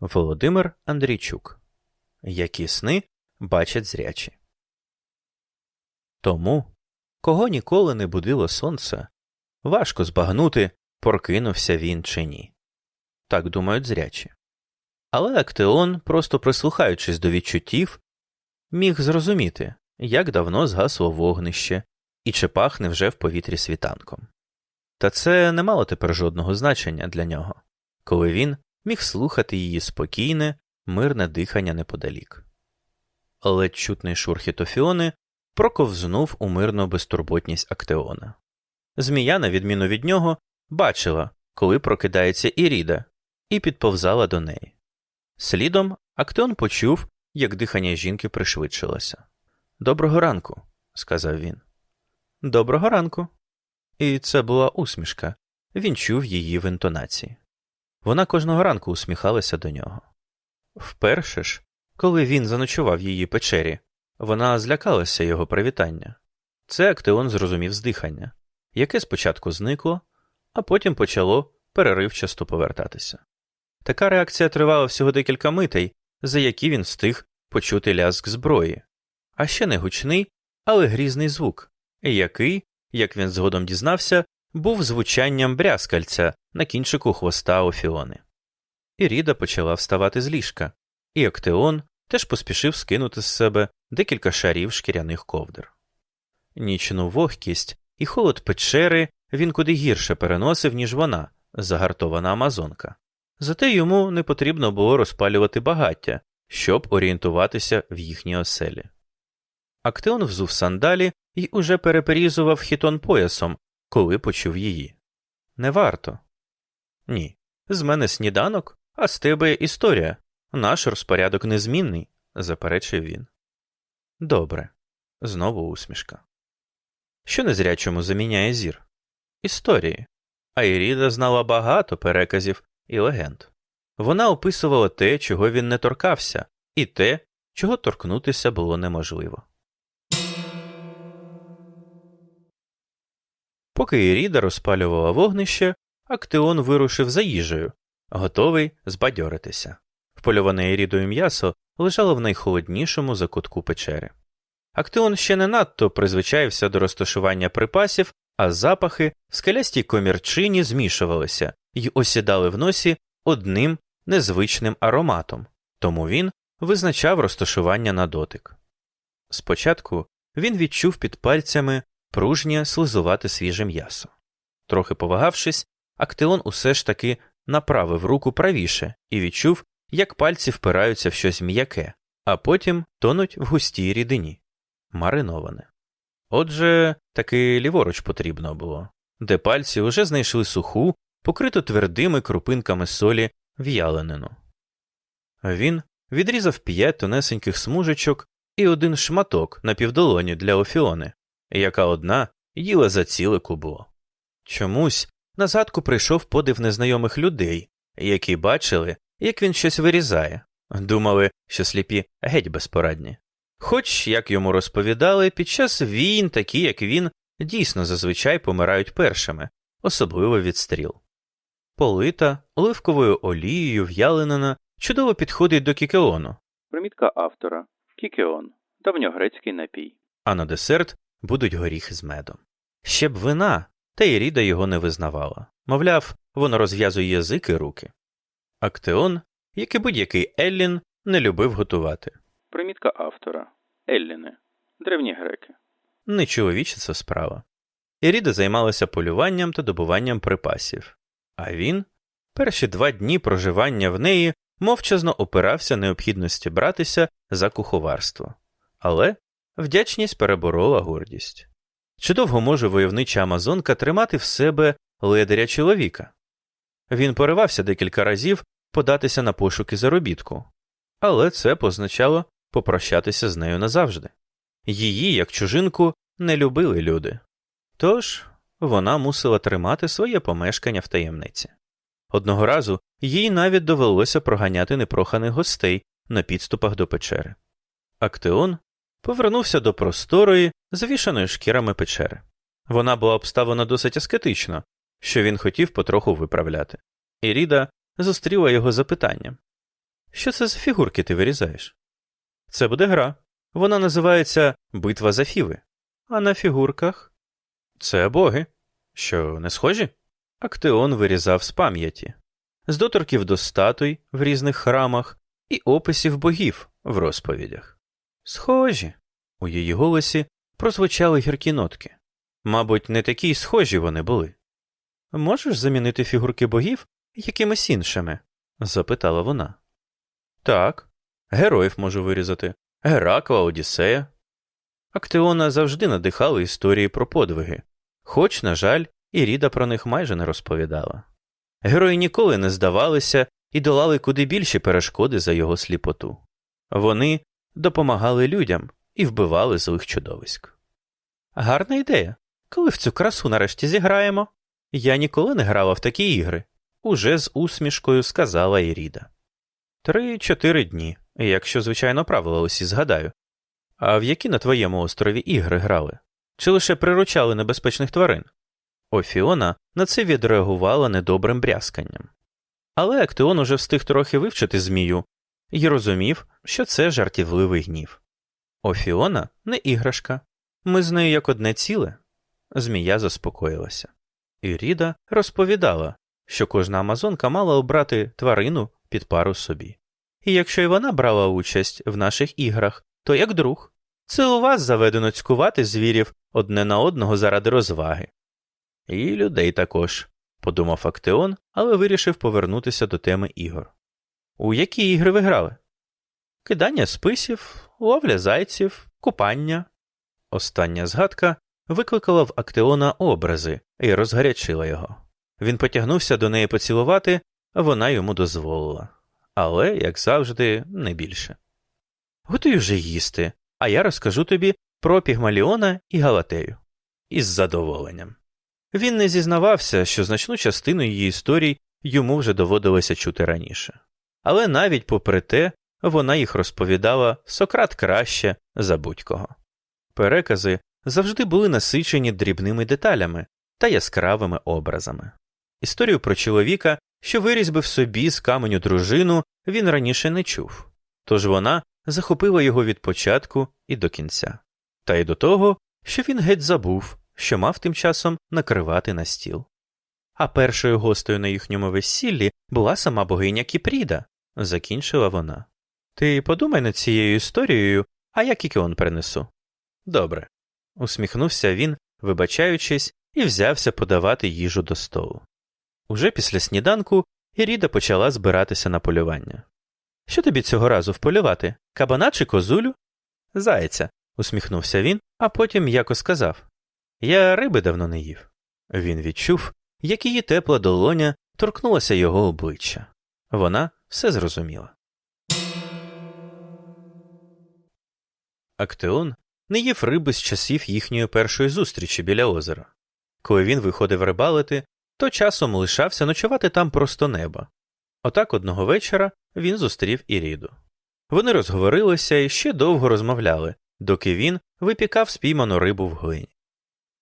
Володимир Андрійчук. Які сни бачать зрячі. Тому, кого ніколи не будило сонце, важко збагнути, прокинувся він чи ні. Так думають зрячі. Але Актеон, просто прислухаючись до відчуттів, міг зрозуміти, як давно згасло вогнище і чи пахне вже в повітрі світанком. Та це не мало тепер жодного значення для нього, коли він міг слухати її спокійне, мирне дихання неподалік. Ледь чутний шурхіт Офіони проковзнув у мирну безтурботність Актеона. Змія, на відміну від нього, бачила, коли прокидається Іріда, і підповзала до неї. Слідом Актеон почув, як дихання жінки пришвидшилося. Доброго ранку, сказав він. Доброго ранку. І це була усмішка. Він чув її в інтонації. Вона кожного ранку усміхалася до нього. Вперше ж, коли він заночував її печері, вона злякалася його привітання. Це Актеон зрозумів з дихання, яке спочатку зникло, а потім почало переривчасто повертатися. Така реакція тривала всього декілька митей, за які він встиг почути лязк зброї, а ще не гучний, але грізний звук, який, як він згодом дізнався, був звучанням брязкальця на кінчику хвоста Офіони. Іріда почала вставати з ліжка, і Актеон теж поспішив скинути з себе декілька шарів шкіряних ковдр. Нічну вогкість і холод печери він куди гірше переносив, ніж вона, загартована амазонка. Зате йому не потрібно було розпалювати багаття, щоб орієнтуватися в їхній оселі. Актеон взув сандалі і уже переперізував хітон поясом, коли почув її. Не варто. Ні. З мене сніданок, а з тебе історія. Наш розпорядок незмінний, заперечив він. Добре. Знову усмішка. Що незрячому заміняє зір? Історії. А Іріда знала багато переказів і легенд. Вона описувала те, чого він не торкався, і те, чого торкнутися було неможливо. Поки Іріда розпалювала вогнище, Актеон вирушив за їжею, готовий збадьоритися. Впольоване Ірідою м'ясо лежало в найхолоднішому закутку печери. Актеон ще не надто призвичаївся до розташування припасів, а запахи в скелястій комірчині змішувалися й осідали в носі одним незвичним ароматом, тому він визначав розташування на дотик. Спочатку він відчув під пальцями пружнє слизувати свіже м'ясо. Трохи повагавшись, Актеон усе ж таки направив руку правіше і відчув, як пальці впираються в щось м'яке, а потім тонуть в густій рідині мариноване. Отже, таки ліворуч потрібно було, де пальці уже знайшли суху, покриту твердими крупинками солі в'яленину. Він відрізав п'ять тонесеньких смужечок і один шматок на півдолоні для Офіони, яка одна їла за ціле кубло. Чомусь на згадку прийшов подив незнайомих людей, які бачили, як він щось вирізає, думали, що сліпі геть безпорадні. Хоч, як йому розповідали, під час війн такі, як він, дійсно зазвичай помирають першими, особливо від стріл. Полита оливковою олією в'яленина чудово підходить до кікеону, Примітка автора. Кікеон. Давньогрецький напій. а на десерт будуть горіхи з медом. Ще б вина, та й Ріда його не визнавала. Мовляв, воно розв'язує язик і руки. Актеон, як і будь-який Еллін, не любив готувати. Примітка автора. Елліни. Древні греки. Не чоловіча це справа. Іріда займалася полюванням та добуванням припасів, а він перші два дні проживання в неї мовчазно опирався необхідності братися за куховарство. Але вдячність переборола гордість. Чи довго може войовнича Амазонка тримати в себе ледаря чоловіка? Він поривався декілька разів податися на пошуки заробітку, але це позначало попрощатися з нею назавжди. Її, як чужинку, не любили люди. Тож вона мусила тримати своє помешкання в таємниці. Одного разу їй навіть довелося проганяти непроханих гостей на підступах до печери. Актеон повернувся до просторої, завішаної шкірами печери. Вона була обставлена досить аскетично, що він хотів потроху виправляти. Іріда зустріла його запитанням Що це за фігурки ти вирізаєш? Це буде гра. Вона називається Битва за Фіви. А на фігурках це боги. Що, не схожі? Актеон вирізав з пам'яті, з доторків до статуй в різних храмах і описів богів в розповідях. Схожі. У її голосі прозвучали гіркі нотки. Мабуть, не такі й схожі вони були. Можеш замінити фігурки богів якимись іншими? запитала вона. Так, героїв можу вирізати. Геракла, Одіссея. Актеона завжди надихали історії про подвиги, хоч, на жаль, і Ріда про них майже не розповідала. Герої ніколи не здавалися і долали куди більші перешкоди за його сліпоту. Вони допомагали людям і вбивали злих чудовиськ. Гарна ідея. Коли в цю красу нарешті зіграємо? Я ніколи не грала в такі ігри, уже з усмішкою сказала Іріда. Три-чотири дні, якщо, звичайно, правила усі згадаю. А в які на твоєму острові ігри грали? Чи лише приручали небезпечних тварин? Офіона на це відреагувала недобрим брязканням. Але Актеон уже встиг трохи вивчити змію і розумів, що це жартівливий гнів. Офіона не іграшка. Ми з нею як одне ціле. Змія заспокоїлася. І розповідала, що кожна амазонка мала обрати тварину під пару собі. І якщо й вона брала участь в наших іграх, то як друг. Це у вас заведено цькувати звірів одне на одного заради розваги. І людей також, подумав Актеон, але вирішив повернутися до теми ігор. У які ігри ви грали? Кидання списів, ловля зайців, купання. Остання згадка викликала в Актеона образи і розгарячила його. Він потягнувся до неї поцілувати, вона йому дозволила. Але, як завжди, не більше. Готуй вже їсти, а я розкажу тобі про Пігмаліона і Галатею. Із задоволенням. Він не зізнавався, що значну частину її історій йому вже доводилося чути раніше. Але навіть попри те, вона їх розповідала сократ краще за будь-кого. Перекази завжди були насичені дрібними деталями та яскравими образами. Історію про чоловіка, що вирізбив собі з каменю дружину, він раніше не чув, тож вона захопила його від початку і до кінця, та й до того, що він геть забув, що мав тим часом накривати на стіл. А першою гостею на їхньому весіллі була сама богиня Кіпріда, закінчила вона. Ти подумай над цією історією, а я кікіон принесу. Добре. усміхнувся він, вибачаючись, і взявся подавати їжу до столу. Уже після сніданку Іріда почала збиратися на полювання. Що тобі цього разу вполювати? Кабана чи козулю? Зайця, усміхнувся він, а потім м'яко сказав Я риби давно не їв. Він відчув, як її тепла долоня торкнулася його обличчя. Вона все зрозуміла. Актеон не їв риби з часів їхньої першої зустрічі біля озера. Коли він виходив рибалити, то часом лишався ночувати там просто неба. Отак одного вечора він зустрів Іріду. Вони розговорилися і ще довго розмовляли, доки він випікав спійману рибу в глині.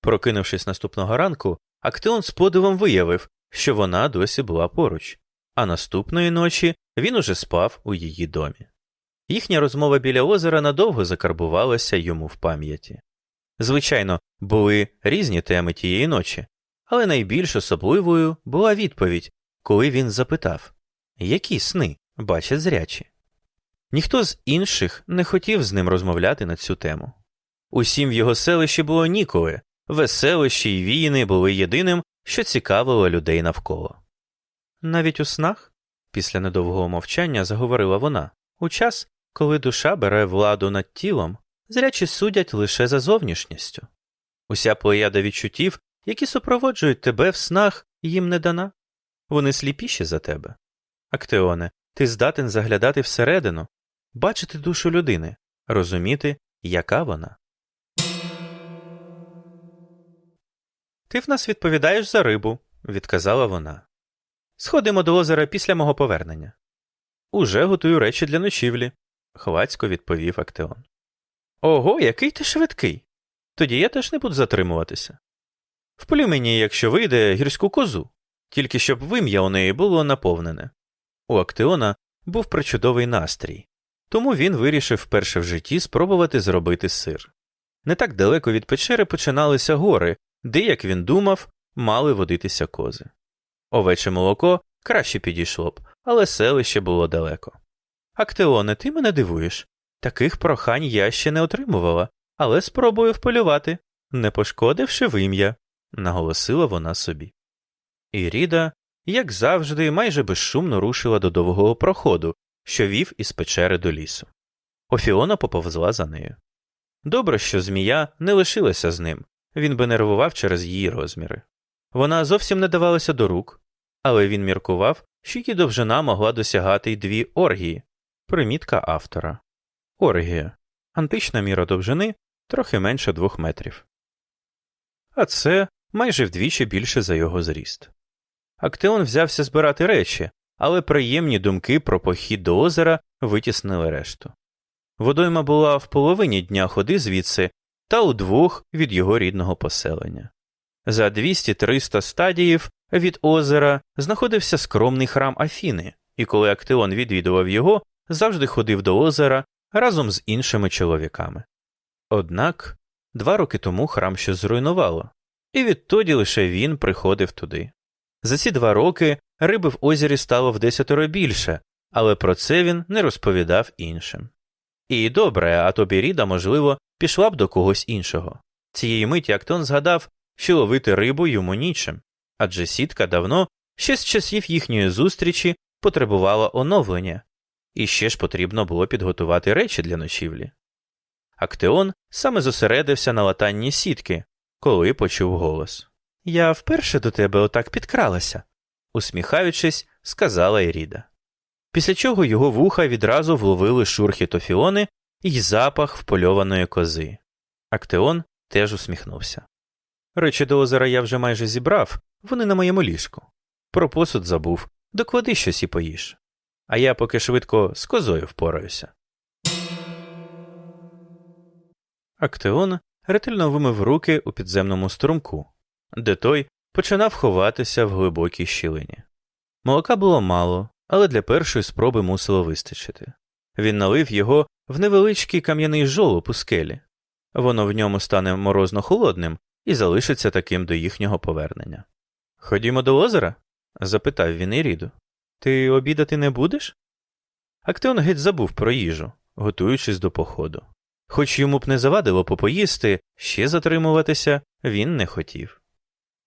Прокинувшись наступного ранку, Актеон з подивом виявив, що вона досі була поруч, а наступної ночі він уже спав у її домі. Їхня розмова біля озера надовго закарбувалася йому в пам'яті. Звичайно, були різні теми тієї ночі, але найбільш особливою була відповідь, коли він запитав які сни бачать зрячі. Ніхто з інших не хотів з ним розмовляти на цю тему. Усім в його селищі було ніколи, веселищі й війни були єдиним, що цікавило людей навколо. Навіть у снах, після недовгого мовчання заговорила вона, у час, коли душа бере владу над тілом, зрячі судять лише за зовнішністю. Уся плеяда відчуттів, які супроводжують тебе в снах, їм не дана. Вони сліпіші за тебе. Актеоне, ти здатен заглядати всередину, бачити душу людини, розуміти, яка вона. Ти в нас відповідаєш за рибу, відказала вона. Сходимо до озера після мого повернення. Уже готую речі для ночівлі, хвацько відповів Актеон. Ого, який ти швидкий. Тоді я теж не буду затримуватися. Вполю мені, якщо вийде, гірську козу, тільки щоб вим'я у неї було наповнене. У Актеона був причудовий настрій, тому він вирішив вперше в житті спробувати зробити сир. Не так далеко від печери починалися гори, де, як він думав, мали водитися кози. Овече молоко краще підійшло б, але селище було далеко. Актеоне, ти мене дивуєш. Таких прохань я ще не отримувала, але спробую вполювати, не пошкодивши вим'я, наголосила вона собі. І Ріда, як завжди, майже безшумно рушила до довгого проходу, що вів із печери до лісу. Офіона поповзла за нею. Добре, що змія не лишилася з ним, він би нервував через її розміри. Вона зовсім не давалася до рук, але він міркував, що її довжина могла досягати й дві оргії. Примітка автора. Оргія антична міра довжини трохи менше двох метрів. А це майже вдвічі більше за його зріст. Актеон взявся збирати речі, але приємні думки про похід до озера витіснили решту. Водойма була в половині дня ходи звідси та удвох від його рідного поселення. За 200-300 стадіїв від озера знаходився скромний храм Афіни, і коли Актеон відвідував його, завжди ходив до озера разом з іншими чоловіками. Однак два роки тому храм щось зруйнувало, і відтоді лише він приходив туди. За ці два роки риби в озері стало в десятеро більше, але про це він не розповідав іншим. І добре, а тобі Ріда, можливо, пішла б до когось іншого. Цієї миті Актон згадав, що ловити рибу йому нічим, адже сітка давно, ще з часів їхньої зустрічі, потребувала оновлення, і ще ж потрібно було підготувати речі для ночівлі. Актеон саме зосередився на латанні сітки, коли почув голос. Я вперше до тебе отак підкралася, усміхаючись, сказала Еріда. Після чого його вуха відразу вловили шурхіт Офіони і запах впольованої кози. Актеон теж усміхнувся. Речі до озера я вже майже зібрав, вони на моєму ліжку. Про посуд забув, доклади щось і поїж. А я поки швидко з козою впораюся. Актеон ретельно вимив руки у підземному струмку, де той починав ховатися в глибокій щілині. Молока було мало, але для першої спроби мусило вистачити. Він налив його в невеличкий кам'яний жолоб у скелі. Воно в ньому стане морозно холодним і залишиться таким до їхнього повернення. Ходімо до озера? запитав він Іріду. Ти обідати не будеш? Актеон геть забув про їжу, готуючись до походу. Хоч йому б не завадило попоїсти, ще затримуватися він не хотів.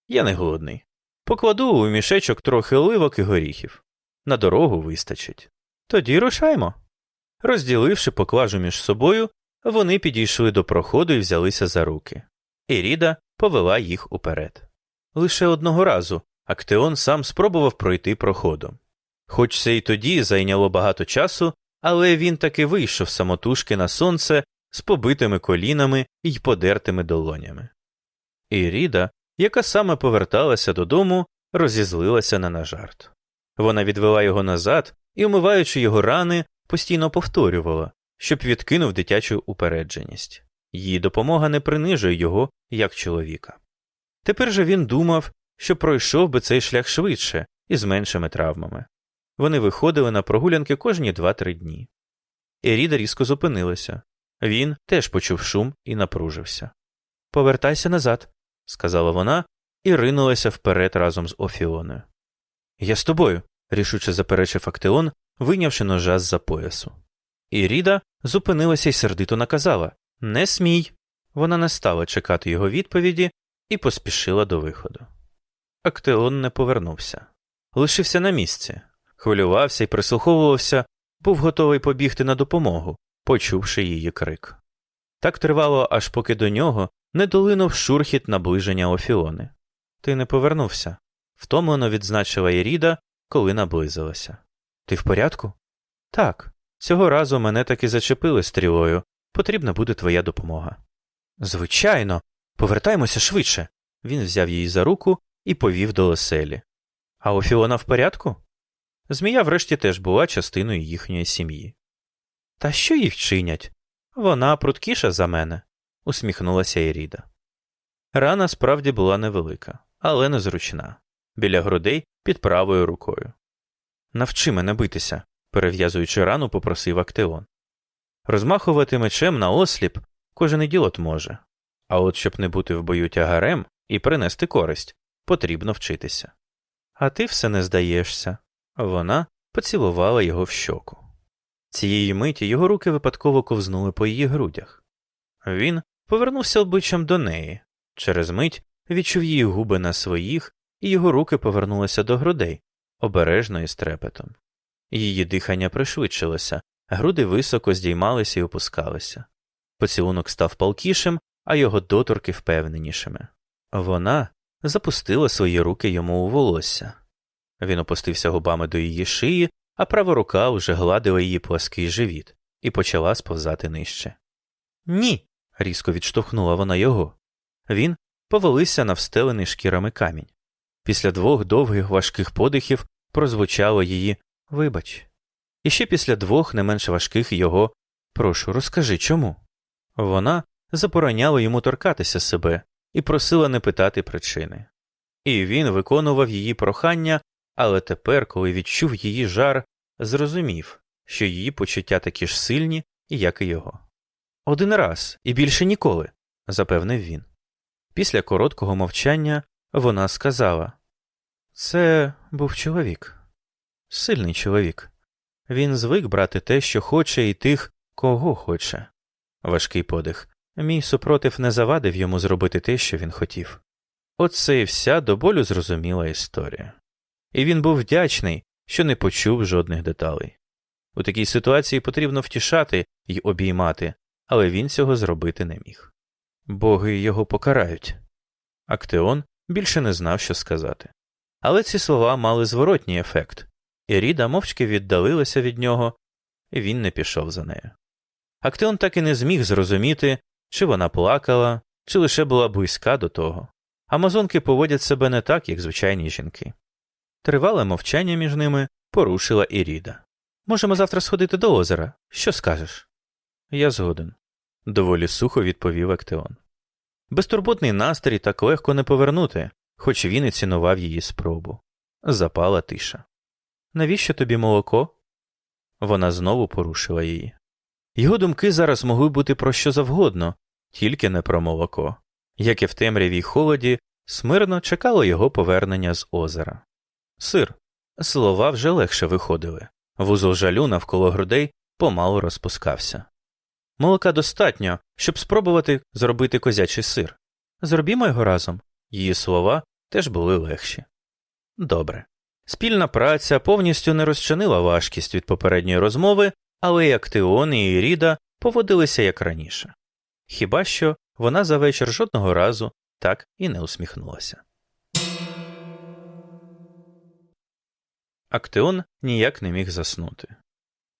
Я не голодний. Покладу у мішечок трохи оливок і горіхів. На дорогу вистачить. Тоді рушаймо. Розділивши поклажу між собою, вони підійшли до проходу і взялися за руки. Іріда повела їх уперед. Лише одного разу Актеон сам спробував пройти проходом. Хоч це й тоді зайняло багато часу, але він таки вийшов самотужки на сонце з побитими колінами й подертими долонями. Іріда, яка саме поверталася додому, розізлилася на жарт. Вона відвела його назад і, умиваючи його рани, постійно повторювала, щоб відкинув дитячу упередженість. Її допомога не принижує його як чоловіка. Тепер же він думав, що пройшов би цей шлях швидше і з меншими травмами. Вони виходили на прогулянки кожні два-три дні. Еріда різко зупинилася. Він теж почув шум і напружився. Повертайся назад, сказала вона і ринулася вперед разом з Офіоною. Я з тобою, рішуче заперечив Актеон, вийнявши ножа з за поясу. Іріда зупинилася і сердито наказала Не смій. Вона не стала чекати його відповіді і поспішила до виходу. Актеон не повернувся, лишився на місці, хвилювався і прислуховувався, був готовий побігти на допомогу, почувши її крик. Так тривало, аж поки до нього не долинув шурхіт наближення Офіони. Ти не повернувся, втомлено відзначила Іріда, коли наблизилася. Ти в порядку? Так. Цього разу мене таки зачепили стрілою. Потрібна буде твоя допомога. Звичайно, повертаймося швидше. Він взяв її за руку і повів до оселі. А Офіона в порядку? Змія врешті теж була частиною їхньої сім'ї. Та що їх чинять? Вона пруткіша за мене, усміхнулася Іріда. Рана справді була невелика, але незручна, біля грудей під правою рукою. Навчи мене битися, перев'язуючи рану, попросив Актеон. Розмахувати мечем на осліп кожен ідіот може, а от щоб не бути в бою тягарем і принести користь, потрібно вчитися. А ти все не здаєшся. Вона поцілувала його в щоку. Цієї миті його руки випадково ковзнули по її грудях. Він повернувся обличчям до неї. Через мить відчув її губи на своїх, і його руки повернулися до грудей, обережно і з трепетом. Її дихання пришвидшилося, груди високо здіймалися і опускалися. Поцілунок став палкішим, а його доторки впевненішими. Вона запустила свої руки йому у волосся. Він опустився губами до її шиї, а права рука уже гладила її плаский живіт і почала сповзати нижче. Ні. різко відштовхнула вона його. Він повалився на встелений шкірами камінь. Після двох довгих важких подихів прозвучало її Вибач. І ще після двох не менш важких його Прошу, розкажи чому. Вона забороняла йому торкатися себе і просила не питати причини. І він виконував її прохання, але тепер, коли відчув її жар, зрозумів, що її почуття такі ж сильні, як і його. Один раз і більше ніколи, запевнив він. Після короткого мовчання вона сказала Це був чоловік, сильний чоловік. Він звик брати те, що хоче, і тих, кого хоче. Важкий подих. Мій супротив не завадив йому зробити те, що він хотів. Оце і вся до болю зрозуміла історія. І він був вдячний, що не почув жодних деталей. У такій ситуації потрібно втішати й обіймати, але він цього зробити не міг. Боги його покарають. Актеон більше не знав, що сказати. Але ці слова мали зворотній ефект, і Ріда мовчки віддалилася від нього, і він не пішов за нею. Актеон так і не зміг зрозуміти, чи вона плакала, чи лише була близька до того. Амазонки поводять себе не так, як звичайні жінки. Тривале мовчання між ними порушила і Ріда. Можемо завтра сходити до озера. Що скажеш? Я згоден, доволі сухо відповів Актеон. Безтурботний настрій так легко не повернути, хоч він і цінував її спробу. Запала тиша. Навіщо тобі молоко? Вона знову порушила її. Його думки зараз могли бути про що завгодно, тільки не про молоко, як і в темряві й холоді, смирно чекало його повернення з озера. Сир. Слова вже легше виходили. Вузол жалю навколо грудей помалу розпускався. Молока достатньо, щоб спробувати зробити козячий сир. Зробімо його разом. Її слова теж були легші. Добре. Спільна праця повністю не розчинила важкість від попередньої розмови, але і Актеон і Ріда поводилися як раніше. Хіба що вона за вечір жодного разу так і не усміхнулася. Актеон ніяк не міг заснути.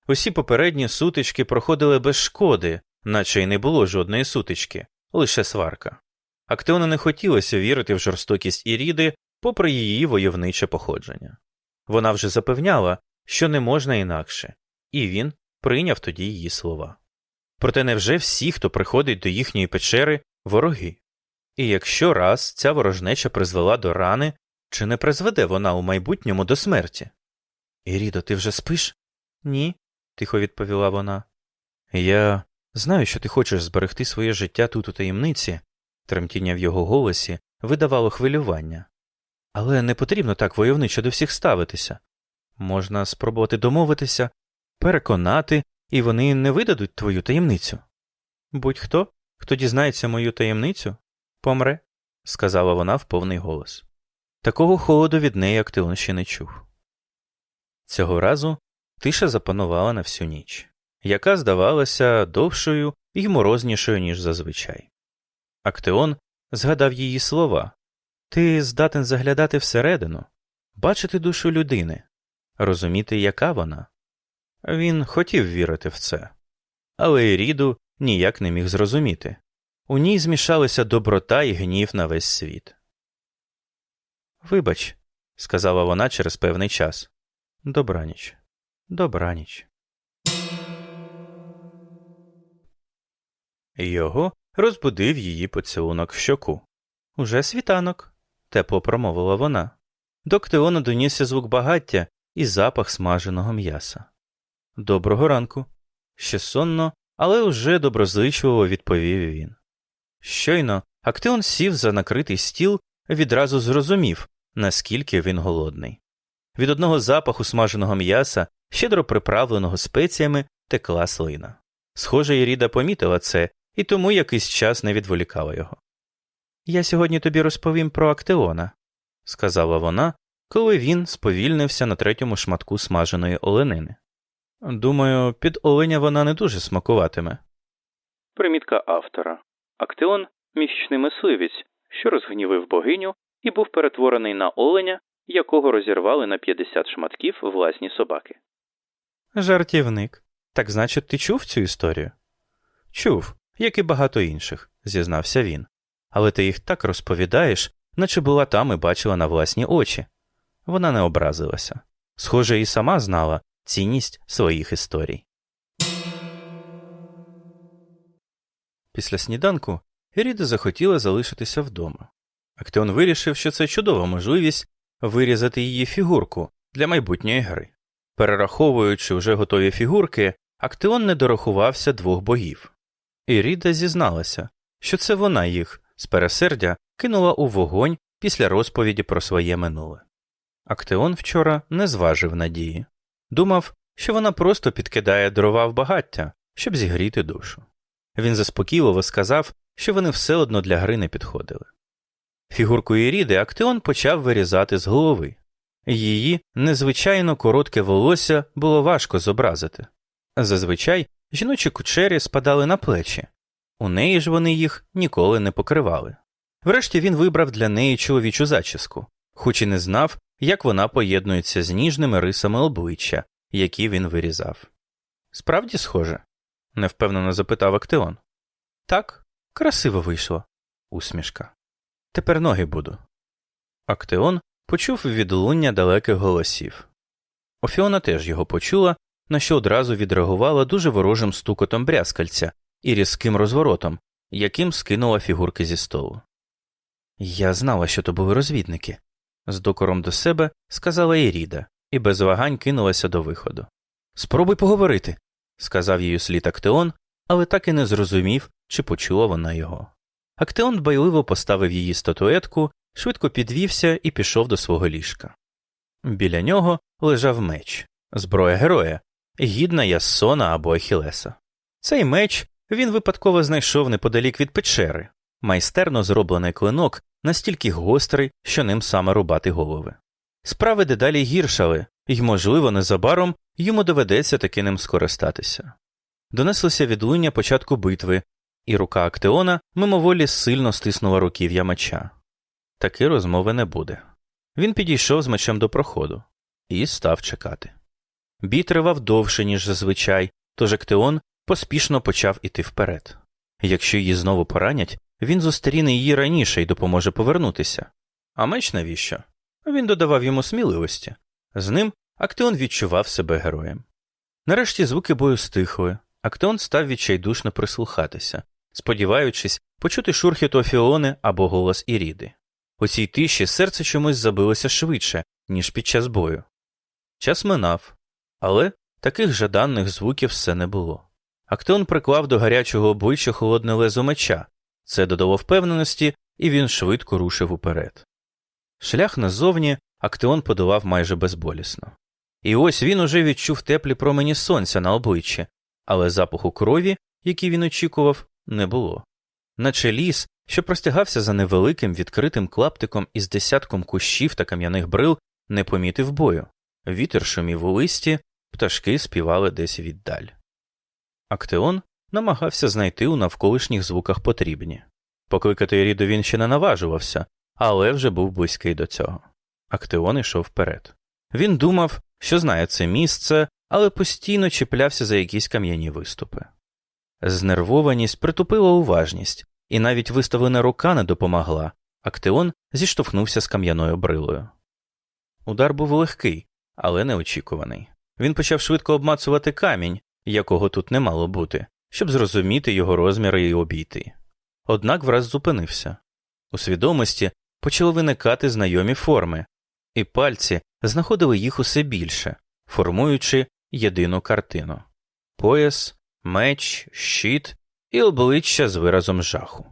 Усі попередні сутички проходили без шкоди, наче й не було жодної сутички, лише сварка. Актеону не хотілося вірити в жорстокість Іріди, попри її войовниче походження. Вона вже запевняла, що не можна інакше, і він прийняв тоді її слова. Проте невже всі, хто приходить до їхньої печери, вороги? І якщо раз ця ворожнеча призвела до рани, чи не призведе вона у майбутньому до смерті? Ірідо, ти вже спиш? Ні, тихо відповіла вона. Я знаю, що ти хочеш зберегти своє життя тут у таємниці, тремтіння в його голосі видавало хвилювання. Але не потрібно так войовничо до всіх ставитися. Можна спробувати домовитися, переконати, і вони не видадуть твою таємницю. Будь-хто, хто дізнається мою таємницю, помре, сказала вона в повний голос. Такого холоду від неї Актеон ще не чув. Цього разу тиша запанувала на всю ніч, яка здавалася довшою і морознішою, ніж зазвичай. Актеон згадав її слова Ти здатен заглядати всередину, бачити душу людини, розуміти, яка вона. Він хотів вірити в це, але Іріду ніяк не міг зрозуміти. У ній змішалися доброта і гнів на весь світ. Вибач, сказала вона через певний час. Добраніч, добраніч. Його розбудив її поцілунок в щоку. Уже світанок, тепло промовила вона. До Ктеону донісся звук багаття і запах смаженого м'яса. Доброго ранку. Ще сонно, але уже доброзичливо відповів він. Щойно Актеон сів за накритий стіл, відразу зрозумів, наскільки він голодний. Від одного запаху смаженого м'яса, щедро приправленого спеціями, текла слина. Схоже, Іріда помітила це і тому якийсь час не відволікала його. Я сьогодні тобі розповім про Актеона, сказала вона, коли він сповільнився на третьому шматку смаженої оленини. Думаю, під оленя вона не дуже смакуватиме. Примітка автора. Актеон міфічний мисливець, що розгнівив богиню і був перетворений на оленя, якого розірвали на 50 шматків власні собаки. Жартівник. Так значить, ти чув цю історію? Чув, як і багато інших, зізнався він. Але ти їх так розповідаєш, наче була там і бачила на власні очі. Вона не образилася. Схоже, і сама знала цінність своїх історій. Після сніданку Еріда захотіла залишитися вдома. Актеон вирішив, що це чудова можливість вирізати її фігурку для майбутньої гри. Перераховуючи вже готові фігурки, Актеон не дорахувався двох богів. Іріда зізналася, що це вона їх з пересердя кинула у вогонь після розповіді про своє минуле. Актеон вчора не зважив надії. Думав, що вона просто підкидає дрова в багаття, щоб зігріти душу. Він заспокійливо сказав, що вони все одно для гри не підходили. Фігурку Іріди Актеон почав вирізати з голови. Її незвичайно коротке волосся було важко зобразити. Зазвичай жіночі кучері спадали на плечі, у неї ж вони їх ніколи не покривали. Врешті він вибрав для неї чоловічу зачіску, хоч і не знав, як вона поєднується з ніжними рисами обличчя, які він вирізав. Справді схоже? невпевнено запитав Актеон. Так, красиво вийшло. Усмішка. Тепер ноги буду. Актеон почув відлуння далеких голосів. Офіона теж його почула, на що одразу відреагувала дуже ворожим стукотом брязкальця і різким розворотом, яким скинула фігурки зі столу. Я знала, що то були розвідники, з докором до себе сказала Іріда, і без вагань кинулася до виходу. Спробуй поговорити, сказав їй слід Актеон, але так і не зрозумів, чи почула вона його. Актеон дбайливо поставив її статуетку, швидко підвівся і пішов до свого ліжка. Біля нього лежав меч, зброя героя, гідна Яссона або Ахілеса. Цей меч він випадково знайшов неподалік від печери, майстерно зроблений клинок настільки гострий, що ним саме рубати голови. Справи дедалі гіршали, і, можливо, незабаром йому доведеться таки ним скористатися. Донеслося відлуння початку битви, і рука Актеона мимоволі сильно стиснула руків'я меча. Таки розмови не буде. Він підійшов з мечем до проходу і став чекати. Бій тривав довше, ніж зазвичай, тож Актеон поспішно почав іти вперед. Якщо її знову поранять, він зустріне її раніше і допоможе повернутися. А меч навіщо? Він додавав йому сміливості. З ним Актеон відчував себе героєм. Нарешті звуки бою стихли. Актеон став відчайдушно прислухатися, сподіваючись почути шурхіт Офіони або голос Іріди. У цій тиші серце чомусь забилося швидше, ніж під час бою. Час минав, але таких жаданих звуків все не було. Актеон приклав до гарячого обличчя холодне лезо меча, це додало впевненості, і він швидко рушив уперед. Шлях назовні Актеон подолав майже безболісно. І ось він уже відчув теплі промені сонця на обличчі, але запаху крові, який він очікував, не було. Наче ліс, що простягався за невеликим відкритим клаптиком із десятком кущів та кам'яних брил, не помітив бою. Вітер шумів у листі, пташки співали десь віддаль. Актеон намагався знайти у навколишніх звуках потрібні. Покликати Ріду він ще не наважувався, але вже був близький до цього. Актеон йшов вперед. Він думав, що знає це місце, але постійно чіплявся за якісь кам'яні виступи. Знервованість притупила уважність, і навіть виставлена рука не допомогла. Актеон зіштовхнувся з кам'яною брилою. Удар був легкий, але неочікуваний. Він почав швидко обмацувати камінь, якого тут не мало бути, щоб зрозуміти його розміри і обійти. Однак враз зупинився. У свідомості почали виникати знайомі форми, і пальці знаходили їх усе більше, формуючи єдину картину пояс, меч, щит і обличчя з виразом жаху.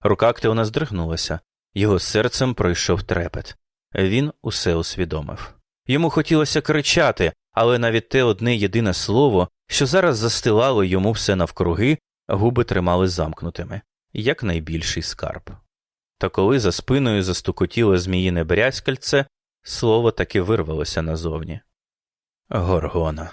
Рука Актеона здригнулася, його серцем пройшов трепет. Він усе усвідомив. Йому хотілося кричати, але навіть те одне єдине слово, що зараз застилало йому все навкруги, губи тримали замкнутими, як найбільший скарб. Та коли за спиною застукотіло зміїне брязкальце, слово таки вирвалося назовні. Горгона.